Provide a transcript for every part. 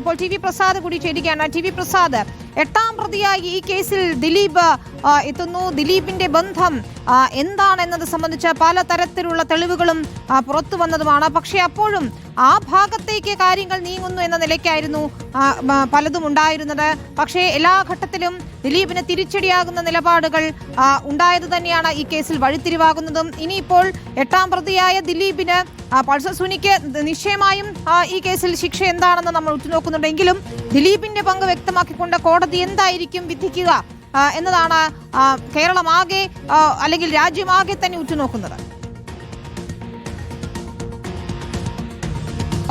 ഇപ്പോൾ T V Prasad കൂടി ചേരുകയാണ്. ടി വി പ്രസാദ് എട്ടാം പ്രതിയായി ഈ കേസിൽ ദിലീപ് എത്തുന്നു. ദിലീപിന്റെ ബന്ധം എന്താണെന്നത് സംബന്ധിച്ച് പല തരത്തിലുള്ള തെളിവുകളും പുറത്തു വന്നതുമാണ്. പക്ഷേ അപ്പോഴും ആ ഭാഗത്തേക്ക് കാര്യങ്ങൾ നീങ്ങുന്നു എന്ന നിലയ്ക്കായിരുന്നു പലതും ഉണ്ടായിരുന്നത്. പക്ഷേ എല്ലാ ഘട്ടത്തിലും ദിലീപിന് തിരിച്ചടിയാകുന്ന നിലപാടുകൾ ഉണ്ടായത് തന്നെയാണ് ഈ കേസിൽ വഴിത്തിരിവാകുന്നതും. ഇനിയിപ്പോൾ എട്ടാം പ്രതിയായ ദിലീപിന് പൾസർ സുനിക്ക് നിശ്ചയമായും ഈ കേസിൽ ശിക്ഷ എന്താണെന്ന് നമ്മൾ ഉറ്റുനോക്കുന്നുണ്ടെങ്കിലും ദിലീപിന്റെ പങ്ക് വ്യക്തമാക്കിക്കൊണ്ട് കോടതി എന്തായിരിക്കും വിധിക്കുക എന്നതാണ് കേരളമാകെ അല്ലെങ്കിൽ രാജ്യമാകെ തന്നെ ഉറ്റുനോക്കുന്നത്.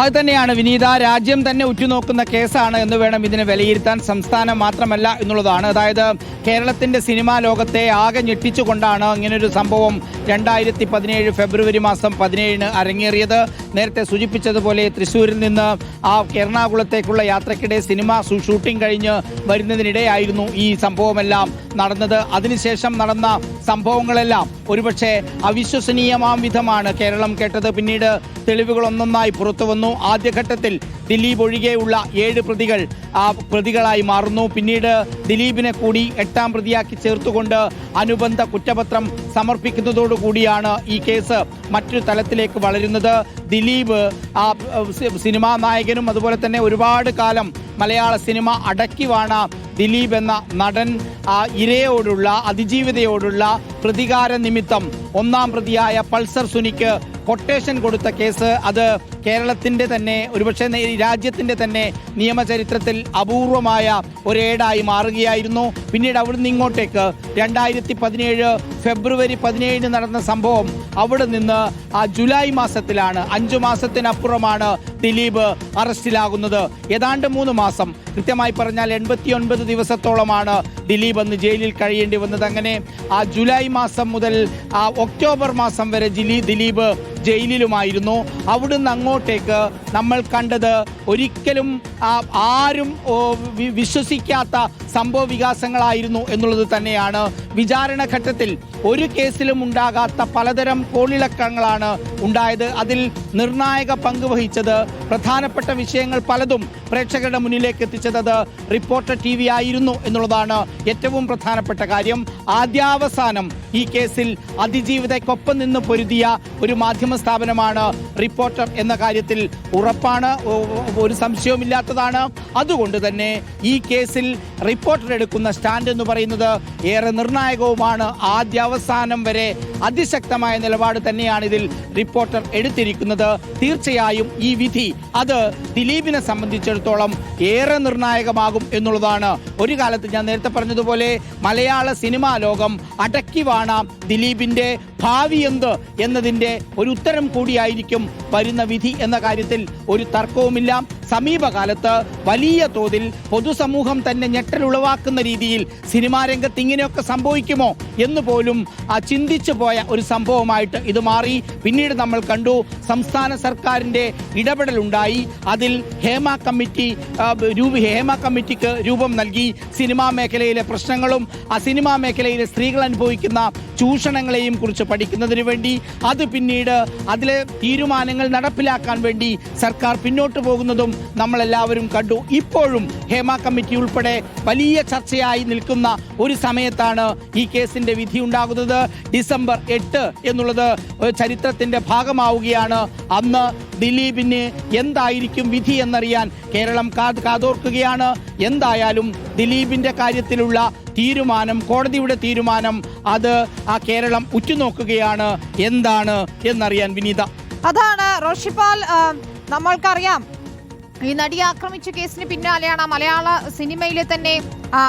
അത് തന്നെയാണ് വിനീത രാജ്യം തന്നെ ഉറ്റുനോക്കുന്ന കേസാണ് എന്ന് വേണം ഇതിനെ വിലയിരുത്താൻ. സംസ്ഥാനം മാത്രമല്ല എന്നുള്ളതാണ്. അതായത് കേരളത്തിന്റെ സിനിമാ ലോകത്തെ ആകെ ഞെട്ടിച്ചുകൊണ്ടാണ് ഇങ്ങനൊരു സംഭവം രണ്ടായിരത്തി പതിനേഴ് ഫെബ്രുവരി മാസം പതിനേഴിന് അരങ്ങേറിയത്. നേരത്തെ സൂചിപ്പിച്ചതുപോലെ തൃശ്ശൂരിൽ നിന്ന് ആ എറണാകുളത്തേക്കുള്ള യാത്രക്കിടെ സിനിമ ഷൂട്ടിംഗ് കഴിഞ്ഞ് വരുന്നതിനിടെയായിരുന്നു ഈ സംഭവമെല്ലാം നടന്നത്. അതിനുശേഷം നടന്ന സംഭവങ്ങളെല്ലാം ഒരുപക്ഷെ അവിശ്വസനീയമാം വിധമാണ് കേരളം കേട്ടത്. പിന്നീട് തെളിവുകൾ ഒന്നൊന്നായി പുറത്തു വന്നു ആദ്യഘട്ടത്തിൽ ദിലീപ് ഒഴികെയുള്ള ഏഴ് പ്രതികൾ പ്രതികളായി മാറുന്നു. പിന്നീട് ദിലീപിനെ കൂടി എട്ടാം പ്രതിയാക്കി ചേർത്തുകൊണ്ട് അനുബന്ധ കുറ്റപത്രം സമർപ്പിക്കുന്നതോടുകൂടിയാണ് ഈ കേസ് മറ്റൊരു തലത്തിലേക്ക് വളരുന്നത്. ദിലീപ് ആ സിനിമാ നായകനും അതുപോലെ തന്നെ ഒരുപാട് കാലം മലയാള സിനിമ അടക്കി വാണ ദിലീപ് എന്ന നടൻ ഇരയോടുള്ള അതിജീവിതയോടുള്ള പ്രതികാര നിമിത്തം ഒന്നാം പ്രതിയായ പൾസർ സുനിക്ക് കൊട്ടേഷൻ കൊടുത്ത കേസ് അത് കേരളത്തിന്റെ തന്നെ ഒരുപക്ഷെ രാജ്യത്തിന്റെ തന്നെ നിയമചരിത്രത്തിൽ അപൂർവമായ ഒരേടായി മാറുകയായിരുന്നു. പിന്നീട് അവിടുന്ന് ഇങ്ങോട്ടേക്ക് രണ്ടായിരത്തി പതിനേഴ് ഫെബ്രുവരി പതിനേഴിന് നടന്ന സംഭവം അവിടെ നിന്ന് ആ ജൂലൈ മാസത്തിലാണ് അഞ്ചു മാസത്തിനപ്പുറമാണ് ദിലീപ് അറസ്റ്റിലാകുന്നത്. ഏതാണ്ട് മൂന്ന് മാസം. കൃത്യമായി പറഞ്ഞാൽ എൺപത്തി ഒൻപത് ദിവസത്തോളമാണ് ദിലീപ് അന്ന് ജയിലിൽ കഴിയേണ്ടി വന്നത്. അങ്ങനെ ആ ജൂലൈ മാസം മുതൽ ആ ഒക്ടോബർ മാസം വരെ ജിലി ദിലീപ് ജയിലിലുമായിരുന്നു. അവിടുന്ന് അങ്ങോട്ടേക്ക് നമ്മൾ കണ്ടത് ഒരിക്കലും ആരും വിശ്വസിക്കാത്ത സംഭവ വികാസങ്ങളായിരുന്നു എന്നുള്ളത് തന്നെയാണ് വിചാരണ ഘട്ടത്തിൽ ഒരു കേസിലും ഉണ്ടാകാത്ത പലതരം കോളിളക്കങ്ങളാണ് ഉണ്ടായത്. അതിൽ നിർണായക പങ്ക് വഹിച്ചത് പ്രധാനപ്പെട്ട വിഷയങ്ങൾ പലതും പ്രേക്ഷകരുടെ മുന്നിലേക്ക് എത്തിച്ചത് റിപ്പോർട്ടർ ടി വി ആയിരുന്നു എന്നുള്ളതാണ് ഏറ്റവും പ്രധാനപ്പെട്ട കാര്യം. ആദ്യാവസാനം ഈ കേസിൽ അതിജീവിതയ്ക്കൊപ്പം നിന്ന് പൊരുതിയ ഒരു മാധ്യമ സ്ഥാപനമാണ് റിപ്പോർട്ടർ എന്ന കാര്യത്തിൽ ഉറപ്പാണ് ഒരു സംശയവുമില്ലാത്തതാണ്. അതുകൊണ്ട് തന്നെ ഈ കേസിൽ റിപ്പോർട്ടർ എടുക്കുന്ന സ്റ്റാൻഡ് എന്ന് പറയുന്നത് ഏറെ നിർണായകവുമാണ്. ആദ്യ അവസാനം വരെ അതിശക്തമായ നിലപാട് തന്നെയാണ് ഇതിൽ റിപ്പോർട്ടർ എടുത്തിരിക്കുന്നത്. തീർച്ചയായും ഈ വിധി അത് ദിലീപിനെ സംബന്ധിച്ചിടത്തോളം ഏറെ നിർണായകമാകും എന്നുള്ളതാണ്. ഒരു കാലത്ത് ഞാൻ നേരത്തെ പറഞ്ഞതുപോലെ മലയാള സിനിമാ ലോകം അടക്കി വാണ ദിലീപിന്റെ ഭാവി എന്ത് എന്നതിന്റെ ഒരു ഉത്തരം കൂടിയായിരിക്കും വരുന്ന വിധി എന്ന കാര്യത്തിൽ ഒരു തർക്കവുമില്ല. സമീപകാലത്ത് വലിയ തോതിൽ പൊതുസമൂഹം തന്നെ ഞെട്ടലുളവാക്കുന്ന രീതിയിൽ സിനിമാ രംഗത്ത് ഇങ്ങനെയൊക്കെ സംഭവിക്കുമോ എന്ന് പോലും ചിന്തിച്ചു പോയ ഒരു സംഭവമായിട്ട് ഇത് മാറി. പിന്നീട് നമ്മൾ കണ്ടു സംസ്ഥാന സർക്കാരിന്റെ ഇടപെടലുണ്ടായി. അതിൽ ഹേമ കമ്മിറ്റി രൂപ ഹേമ കമ്മിറ്റിക്ക് രൂപം നൽകി. സിനിമാ മേഖലയിലെ പ്രശ്നങ്ങളും ആ സിനിമാ മേഖലയിലെ സ്ത്രീകൾ അനുഭവിക്കുന്ന ചൂഷണങ്ങളെയും കുറിച്ച് പഠിക്കുന്നതിന് വേണ്ടി. അത് പിന്നീട് അതിലെ തീരുമാനങ്ങൾ നടപ്പിലാക്കാൻ വേണ്ടി സർക്കാർ പിന്നോട്ട് പോകുന്നതും നമ്മളെല്ലാവരും കണ്ടു. ഇപ്പോഴും ഹേമ കമ്മിറ്റി ഉൾപ്പെടെ വലിയ ചർച്ചയായി നിൽക്കുന്ന ഒരു സമയത്താണ് ഈ കേസിന്റെ വിധി ഉണ്ടാകുന്നത്. ഡിസംബർ എട്ട് എന്നുള്ളത് ചരിത്രത്തിന്റെ ഭാഗമാവുകയാണ്. അന്ന് ദിലീപിന് എന്തായിരിക്കും വിധി എന്നറിയാൻ കേരളം കാത് കാതോർക്കുകയാണ്. എന്തായാലും ദിലീപിന്റെ കാര്യത്തിലുള്ള തീരുമാനം കോടതിയുടെ തീരുമാനം അത് ആ കേരളം ഉറ്റുനോക്കുകയാണ്. എന്താണ് എന്നറിയാൻ വിനീത. അതാണ് റോഷിപ്പാൽ നമ്മൾക്കറിയാം. ഈ നടിയെ ആക്രമിച്ച കേസിന് പിന്നാലെയാണ് മലയാള സിനിമയിലെ തന്നെ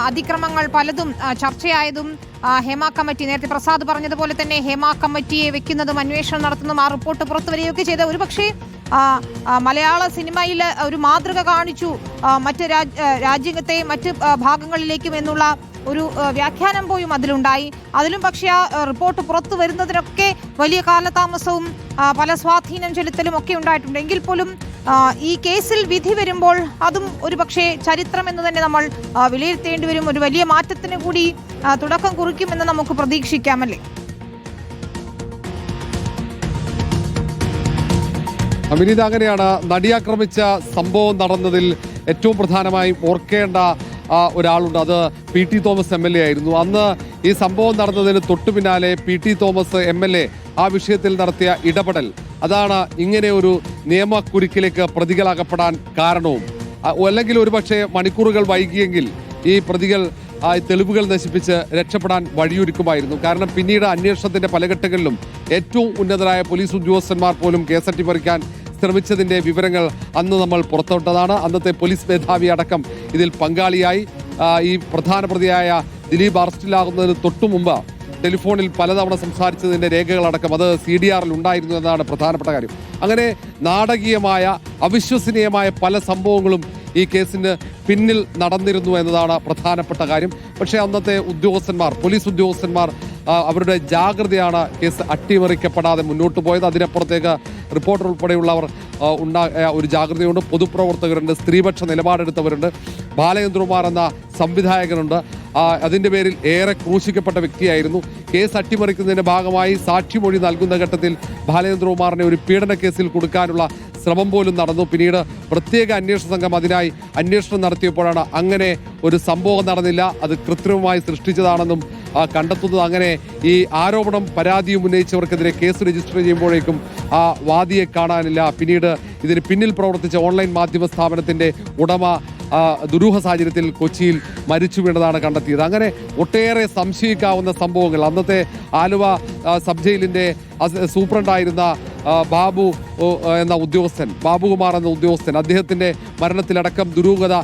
അതിക്രമങ്ങൾ പലതും ചർച്ചയായതും. ഹേമ കമ്മിറ്റി നേരത്തെ പ്രസാദ് പറഞ്ഞതുപോലെ തന്നെ ഹേമ കമ്മിറ്റിയെ വെക്കുന്നതും അന്വേഷണം നടത്തുന്നതും ആ റിപ്പോർട്ട് പുറത്തു വരികയൊക്കെ ചെയ്ത ഒരുപക്ഷെ മലയാള സിനിമയിൽ ഒരു മാതൃക കാണിച്ചു. മറ്റ് രാജ്- രാജ്യത്തെ മറ്റ് ഭാഗങ്ങളിലേക്കും എന്നുള്ള ഒരു വ്യാഖ്യാനം പോയും അതിലുണ്ടായി. അതിലും പക്ഷേ ആ റിപ്പോർട്ട് പുറത്തു വരുന്നതിനൊക്കെ വലിയ കാലതാമസവും പല സ്വാധീനം ചെലുത്തലും ഒക്കെ ഉണ്ടായിട്ടുണ്ട്. എങ്കിൽ പോലും ഈ കേസിൽ വിധി വരുമ്പോൾ അതും ഒരു പക്ഷേ ചരിത്രം എന്ന് തന്നെ നമ്മൾ വിലയിരുത്തേണ്ടി വരും. ഒരു വലിയ മാറ്റത്തിന് കൂടി തുടക്കം കുറിക്കുമെന്ന് നമുക്ക് പ്രതീക്ഷിക്കാമല്ലേ അഭിനീത അങ്ങനെയാണ്. നടിയാക്രമിച്ച സംഭവം നടന്നതിൽ ഏറ്റവും പ്രധാനമായും ഓർക്കേണ്ട ഒരാളുണ്ട്. അത് P T Thomas M L A ആയിരുന്നു. അന്ന് ഈ സംഭവം നടന്നതിന് തൊട്ടു പിന്നാലെ P T Thomas M L A ആ വിഷയത്തിൽ നടത്തിയ ഇടപെടൽ അതാണ് ഇങ്ങനെ ഒരു നിയമക്കുരുക്കിലേക്ക് പ്രതികളാകപ്പെടാൻ കാരണവും. അല്ലെങ്കിൽ ഒരുപക്ഷെ മണിക്കൂറുകൾ വൈകിയെങ്കിൽ ഈ പ്രതികൾ തെളിവുകൾ നശിപ്പിച്ച് രക്ഷപ്പെടാൻ വഴിയൊരുക്കുമായിരുന്നു. കാരണം പിന്നീട് അന്വേഷണത്തിന്റെ പല ഘട്ടങ്ങളിലും ഏറ്റവും ഉന്നതരായ പോലീസ് ഉദ്യോഗസ്ഥന്മാർ പോലും കേസ് അട്ടിമറിക്കാൻ ശ്രമിച്ചതിന്റെ വിവരങ്ങൾ അന്ന് നമ്മൾ പുറത്തുവിട്ടതാണ്. അന്നത്തെ പോലീസ് മേധാവി അടക്കം ഇതിൽ പങ്കാളിയായി. ഈ പ്രധാന പ്രതിയായ ദിലീപ് അറസ്റ്റിലാകുന്നതിന് തൊട്ടു മുമ്പ് ടെലിഫോണിൽ പലതവണ സംസാരിച്ചതിന്റെ രേഖകളടക്കം അത് സി ഡി ആറിൽ ഉണ്ടായിരുന്നു എന്നതാണ് പ്രധാനപ്പെട്ട കാര്യം. അങ്ങനെ നാടകീയമായ അവിശ്വസനീയമായ പല സംഭവങ്ങളും ഈ കേസിന് പിന്നിൽ നടന്നിരുന്നു എന്നതാണ് പ്രധാനപ്പെട്ട കാര്യം. പക്ഷേ അന്നത്തെ ഉദ്യോഗസ്ഥന്മാർ പോലീസ് ഉദ്യോഗസ്ഥന്മാർ അവരുടെ ജാഗ്രതയാണ് കേസ് അട്ടിമറിക്കപ്പെടാതെ മുന്നോട്ട് പോയത്. അതിനപ്പുറത്തേക്ക് റിപ്പോർട്ടർ ഉൾപ്പെടെയുള്ളവർ ഉണ്ടായ ഒരു ജാഗ്രതയുണ്ട്. പൊതുപ്രവർത്തകരുണ്ട് സ്ത്രീപക്ഷ നിലപാടെടുത്തവരുണ്ട്. ബാലചന്ദ്രകുമാർ എന്ന സംവിധായകനുണ്ട്. അതിന്റെ പേരിൽ ഏറെ ക്രൂശിക്കപ്പെട്ട വ്യക്തിയായിരുന്നു. കേസ് അട്ടിമറിക്കുന്നതിന്റെ ഭാഗമായി സാക്ഷിമൊഴി നൽകുന്ന ഘട്ടത്തിൽ ബാലചന്ദ്രകുമാറിനെ ഒരു പീഡന കേസിൽ കൊടുക്കാനുള്ള ശ്രമം പോലും നടന്നു. പിന്നീട് പ്രത്യേക അന്വേഷണ സംഘം അതിനായി അന്വേഷണം നടത്തിയപ്പോഴാണ് അങ്ങനെ ഒരു സംഭവം നടന്നില്ല. അത് കൃത്രിമമായി സൃഷ്ടിച്ചതാണെന്നും കണ്ടെത്തുന്നത്. അങ്ങനെ ഈ ആരോപണം പരാതിയും ഉന്നയിച്ചവർക്കെതിരെ കേസ് രജിസ്റ്റർ ചെയ്യുമ്പോഴേക്കും ആ വാദിയെ കാണാനില്ല. പിന്നീട് ഇതിന് പിന്നിൽ പ്രവർത്തിച്ച ഓൺലൈൻ മാധ്യമ സ്ഥാപനത്തിന്റെ ഉടമ ദുരൂഹ സാഹചര്യത്തിൽ കൊച്ചിയിൽ മരിച്ചു വീണതാണ് കണ്ടെത്തിയത്. അങ്ങനെ ഒട്ടേറെ സംശയിക്കാവുന്ന സംഭവങ്ങൾ. അന്നത്തെ ആലുവ സബ് ജയിലിന്റെ സൂപ്രണ്ടായിരുന്ന ബാബു എന്ന ഉദ്യോഗസ്ഥൻ ബാബുകുമാർ എന്ന ഉദ്യോഗസ്ഥൻ അദ്ദേഹത്തിന്റെ മരണത്തിലടക്കം ദുരൂഹത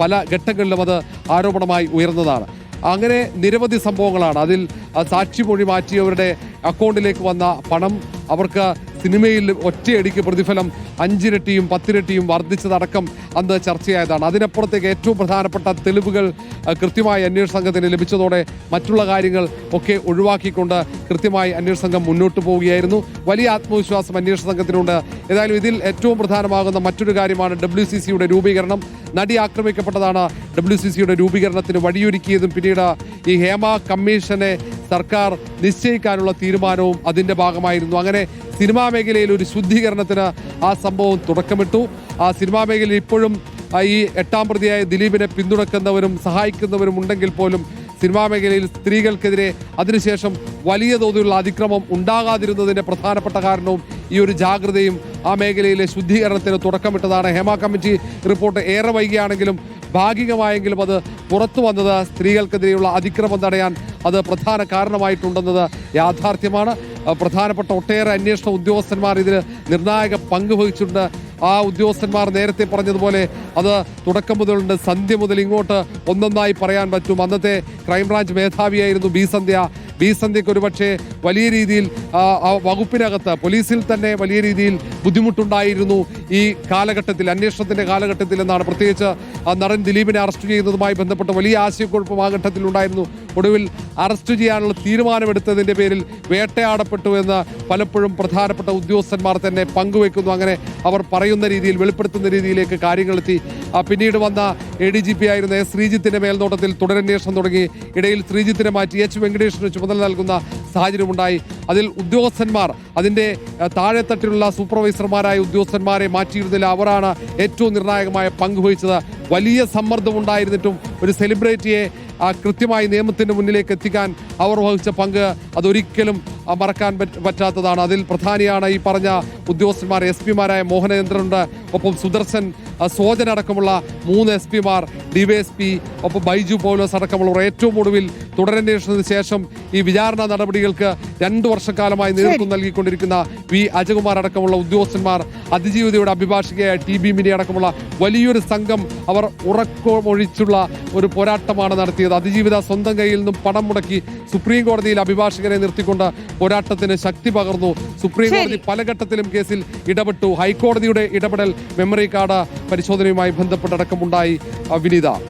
പല ഘട്ടങ്ങളിലും അത് ആരോപണമായി ഉയർന്നതാണ്. അങ്ങനെ നിരവധി സംഭവങ്ങളാണ്. അതിൽ സാക്ഷി സാക്ഷിമൊഴി മാറ്റിയവരുടെ അക്കൗണ്ടിലേക്ക് വന്ന പണം അവർക്ക് സിനിമയിൽ ഒറ്റയടിക്ക് പ്രതിഫലം അഞ്ചിരട്ടിയും പത്തിരട്ടിയും വർദ്ധിച്ചതടക്കം അന്ന് ചർച്ചയായതാണ്. അതിനപ്പുറത്തേക്ക് ഏറ്റവും പ്രധാനപ്പെട്ട തെളിവുകൾ കൃത്യമായി അന്വേഷണ സംഘത്തിന് ലഭിച്ചതോടെ മറ്റുള്ള കാര്യങ്ങൾ ഒക്കെ ഒഴിവാക്കിക്കൊണ്ട് കൃത്യമായി അന്വേഷണ സംഘം മുന്നോട്ട് പോവുകയായിരുന്നു. വലിയ ആത്മവിശ്വാസം അന്വേഷണ സംഘത്തിനുണ്ട്. ഏതായാലും ഇതിൽ ഏറ്റവും പ്രധാനമാകുന്ന മറ്റൊരു കാര്യമാണ് ഡബ്ല്യു രൂപീകരണം. നടി ആക്രമിക്കപ്പെട്ടതാണ് ഡബ്ല്യു സി സിയുടെ രൂപീകരണത്തിന് വഴിയൊരുക്കിയതും പിന്നീട് ഈ ഹേമ കമ്മീഷനെ സർക്കാർ നിശ്ചയിക്കാനുള്ള തീരുമാനവും അതിന്റെ ഭാഗമായിരുന്നു. അങ്ങനെ സിനിമാ മേഖലയിൽ ഒരു ശുദ്ധീകരണത്തിന് ആ സംഭവം തുടക്കമിട്ടു. ആ സിനിമാ മേഖലയിൽ ഇപ്പോഴും ഈ എട്ടാം പ്രതിയായ ദിലീപിനെ പിന്തുണക്കുന്നവരും സഹായിക്കുന്നവരും ഉണ്ടെങ്കിൽ പോലും സിനിമാ മേഖലയിൽ സ്ത്രീകൾക്കെതിരെ അതിനുശേഷം വലിയ തോതിലുള്ള അതിക്രമം ഉണ്ടാകാതിരുന്നതിന്റെ പ്രധാനപ്പെട്ട കാരണവും ഈ ഒരു ജാഗ്രതയും ആ മേഖലയിലെ ശുദ്ധീകരണത്തിന് തുടക്കമിട്ടതാണ്. ഹേമ കമ്മിറ്റി റിപ്പോർട്ട് ഏറെ വൈകിയാണെങ്കിലും ഭാഗികമായെങ്കിലും അത് പുറത്തു വന്നത് സ്ത്രീകൾക്കെതിരെയുള്ള അതിക്രമം തടയാൻ അത് പ്രധാന കാരണമായിട്ടുണ്ടെന്നത് യാഥാർത്ഥ്യമാണ്. പ്രധാനപ്പെട്ട ഒട്ടേറെ അന്വേഷണ ഉദ്യോഗസ്ഥന്മാർ ഇതിൽ നിർണായക പങ്ക് വഹിച്ചിട്ടുണ്ട്. ആ ഉദ്യോഗസ്ഥന്മാർ നേരത്തെ പറഞ്ഞതുപോലെ അത് തുടക്കം മുതലുണ്ട്. സന്ധ്യ മുതൽ ഇങ്ങോട്ട് ഒന്നൊന്നായി പറയാൻ പറ്റും. അന്നത്തെ ക്രൈംബ്രാഞ്ച് മേധാവിയായിരുന്നു ബി സന്ധ്യ. ബി സന്ധ്യയ്ക്ക് ഒരുപക്ഷെ വലിയ രീതിയിൽ വകുപ്പിനകത്ത് പോലീസിൽ തന്നെ വലിയ രീതിയിൽ ബുദ്ധിമുട്ടുണ്ടായിരുന്നു ഈ കാലഘട്ടത്തിൽ അന്വേഷണത്തിന്റെ കാലഘട്ടത്തിൽ എന്നാണ്. പ്രത്യേകിച്ച് നടൻ ദിലീപിനെ അറസ്റ്റ് ചെയ്യുന്നതുമായി ബന്ധപ്പെട്ട് വലിയ ആശയക്കുഴപ്പം ആ ഘട്ടത്തിൽ ഉണ്ടായിരുന്നു ഒടുവിൽ അറസ്റ്റ് ചെയ്യാനുള്ള തീരുമാനമെടുത്തതിന്റെ പേരിൽ വേട്ടയാടപ്പെട്ടു എന്ന് പലപ്പോഴും പ്രധാനപ്പെട്ട ഉദ്യോഗസ്ഥന്മാർ തന്നെ പങ്കുവെക്കുന്നു. അങ്ങനെ അവർ പറയുന്ന രീതിയിൽ വെളിപ്പെടുത്തുന്ന രീതിയിലേക്ക് കാര്യങ്ങളെത്തി പിന്നീട് വന്ന എ ഡി ജി പി ആയിരുന്ന എസ് ശ്രീജിത്തിന്റെ മേൽനോട്ടത്തിൽ തുടരന്വേഷണം തുടങ്ങി. ഇടയിൽ ശ്രീജിത്തിനെ മാറ്റി എച്ച് വെങ്കടേഷിന് ചുമതല നൽകുന്ന സാഹചര്യമുണ്ടായി. അതിൽ ഉദ്യോഗസ്ഥന്മാർ അതിന്റെ താഴെത്തട്ടിലുള്ള സൂപ്പർവൈസർമാരായ ഉദ്യോഗസ്ഥന്മാരെ മാറ്റിയിരുന്നില്ല അവരാണ് ഏറ്റവും നിർണായകമായ പങ്കുവഹിച്ചത്. വലിയ സമ്മർദ്ദം ഉണ്ടായിരുന്നിട്ടും ഒരു സെലിബ്രിറ്റിയെ കൃത്യമായി നിയമത്തിന്റെ മുന്നിലേക്ക് എത്തിക്കാൻ അവർ വഹിച്ച പങ്ക് അതൊരിക്കലും മറക്കാൻ പറ്റാത്തതാണ്. അതിൽ പ്രധാനിയാണ് ഈ പറഞ്ഞ ഉദ്യോഗസ്ഥന്മാർ എസ് പിമാരായ മോഹനചന്ദ്രനുണ്ട് ഒപ്പം സുദർശൻ സോജൻ അടക്കമുള്ള മൂന്ന് എസ് പിമാർ ഡിവൈഎസ്പി ഒപ്പം ബൈജു പൗലോസ് അടക്കമുള്ളവർ. ഏറ്റവും ഒടുവിൽ തുടരന്വേഷണത്തിന് ശേഷം ഈ വിചാരണ നടപടികൾക്ക് രണ്ടു വർഷക്കാലമായി നേതൃത്വം നൽകിക്കൊണ്ടിരിക്കുന്ന വി അജകുമാർ അടക്കമുള്ള ഉദ്യോഗസ്ഥന്മാർ അതിജീവിതയുടെ അഭിഭാഷകയായ ടി ബി മിനി അടക്കമുള്ള വലിയൊരു സംഘം അവർ ഉറക്കമൊഴിച്ചുള്ള ഒരു പോരാട്ടമാണ് നടത്തിയത്. അതിജീവിത സ്വന്തം കയ്യിൽ നിന്നും പണം മുടക്കി സുപ്രീം കോടതിയിൽ അഭിഭാഷകരെ നിർത്തിക്കൊണ്ട് പോരാട്ടത്തിന് ശക്തി പകർന്നു. സുപ്രീം കോടതി. പല ഘട്ടത്തിലും കേസിൽ ഇടപെട്ടു. ഹൈക്കോടതിയുടെ ഇടപെടൽ മെമ്മറി കാർഡ് പരിശോധനയുമായി ബന്ധപ്പെട്ടടക്കമുണ്ടായി വിനീത.